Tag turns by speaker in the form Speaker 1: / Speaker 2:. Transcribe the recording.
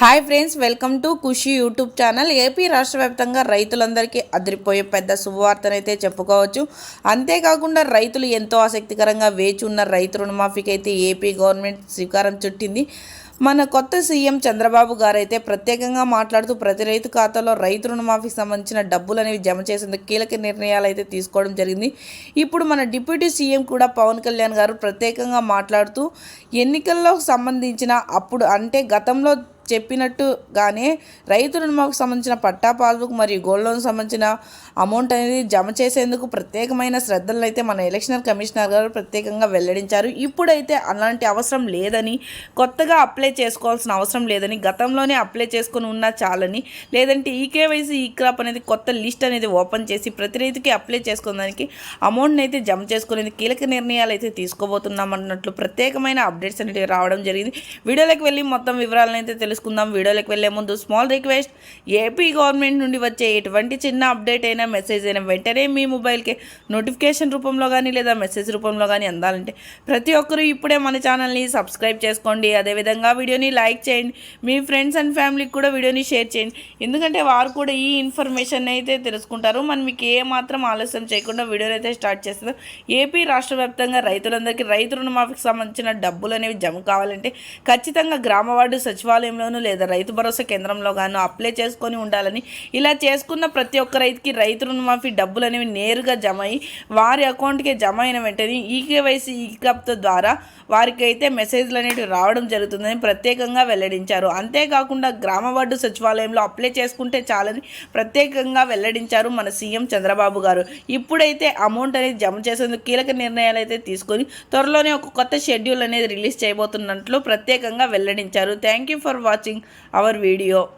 Speaker 1: Hi friends welcome to Khushi YouTube channel. AP రాష్ట్ర వ్యాప్తంగా రైతులందరికీ అదిరిపోయే పెద్ద శుభవార్తనైతే చెప్పుకోవచ్చు. అంతేకాకుండా రైతులు ఎంతో ఆసక్తికరంగా వేచి ఉన్న రైతు రుణమాఫీకి అయితే ఏపీ గవర్నమెంట్ శ్రీకారం చుట్టింది. మన కొత్త సీఎం చంద్రబాబు గారైతే ప్రత్యేకంగా మాట్లాడుతూ ప్రతి రైతు ఖాతాలో రైతు రుణమాఫీకి సంబంధించిన డబ్బులు అనేవి జమ చేసేందుకు కీలక నిర్ణయాలు అయితే తీసుకోవడం జరిగింది. ఇప్పుడు మన డిప్యూటీ సీఎం కూడా పవన్ కళ్యాణ్ గారు ప్రత్యేకంగా మాట్లాడుతూ ఎన్నికల్లో సంబంధించిన అప్పుడు అంటే గతంలో చెప్పినట్టుగానే రైతు రుణమాకు సంబంధించిన పట్టా పాస్బుక్ మరియు గోల్డ్ లోన్ సంబంధించిన అమౌంట్ అనేది జమ చేసేందుకు ప్రత్యేకమైన శ్రద్ధలను అయితే మన ఎలక్షన్ కమిషనర్ గారు ప్రత్యేకంగా వెల్లడించారు. ఇప్పుడైతే అలాంటి అవసరం లేదని కొత్తగా అప్లై చేసుకోవాల్సిన అవసరం లేదని గతంలోనే అప్లై చేసుకుని ఉన్నా చాలని లేదంటే ఈకేవైసీ ఈ క్రాప్ అనేది కొత్త లిస్ట్ అనేది ఓపెన్ చేసి ప్రతి రైతుకి అప్లై చేసుకోవడానికి అమౌంట్ని అయితే జమ చేసుకునేది కీలక నిర్ణయాలు అయితే తీసుకోబోతున్నాం అన్నట్లు ప్రత్యేకమైన అప్డేట్స్ అనేవి రావడం జరిగింది. వీడియోలోకి వెళ్ళి మొత్తం వివరాలను అయితే తెలుసుకుందాం. వీడియోలోకి వెళ్ళే ముందు స్మాల్ రిక్వెస్ట్ ఏపీ గవర్నమెంట్ నుండి వచ్చే ఎటువంటి చిన్న అప్డేట్ అయినా మెసేజ్ అయినా వెంటనే మీ మొబైల్కి నోటిఫికేషన్ రూపంలో కానీ లేదా మెసేజ్ రూపంలో కానీ అందాలంటే ప్రతి ఒక్కరూ ఇప్పుడే మన ఛానల్ని సబ్స్క్రైబ్ చేసుకోండి. అదేవిధంగా వీడియోని లైక్ చేయండి. మీ ఫ్రెండ్స్ అండ్ ఫ్యామిలీకి కూడా వీడియోని షేర్ చేయండి. ఎందుకంటే వారు కూడా ఈ ఇన్ఫర్మేషన్ అయితే తెలుసుకుంటారు. మనం మీకు ఏ మాత్రం ఆలస్యం చేయకుండా వీడియోని అయితే స్టార్ట్ చేస్తున్నాం. ఏపీ రాష్ట్ర వ్యాప్తంగా రైతులందరికీ రైతు రుణమాఫీకి సంబంధించిన డబ్బులు అనేవి జమ కావాలంటే ఖచ్చితంగా గ్రామ వార్డు సచివాలయంలోనూ లేదా రైతు భరోసా కేంద్రంలో గాను అప్లై చేసుకొని ఉండాలని ఇలా చేసుకున్న ప్రతి ఒక్క రైతుకి రైతు రుణమాఫీ డబ్బులు అనేవి నేరుగా జమ అయి వారి అకౌంట్కి జమ అయిన వెంటనే ఈకేవైసీ ఈకప్ ద్వారా వారికి అయితే మెసేజ్లు అనేవి రావడం జరుగుతుందని ప్రత్యేకంగా వెల్లడించారు. అంతేకాకుండా గ్రామ వార్డు సచివాలయంలో అప్లై చేసుకుంటే చాలని ప్రత్యేకంగా వెల్లడించారు మన సీఎం చంద్రబాబు గారు. ఇప్పుడైతే అమౌంట్ అనేది జమ చేసేందుకు కీలక నిర్ణయాలు అయితే తీసుకొని త్వరలోనే ఒక కొత్త షెడ్యూల్ అనేది రిలీజ్ చేయబోతున్నట్లు ప్రత్యేకంగా వెల్లడించారు. Thank you for watching watching our video.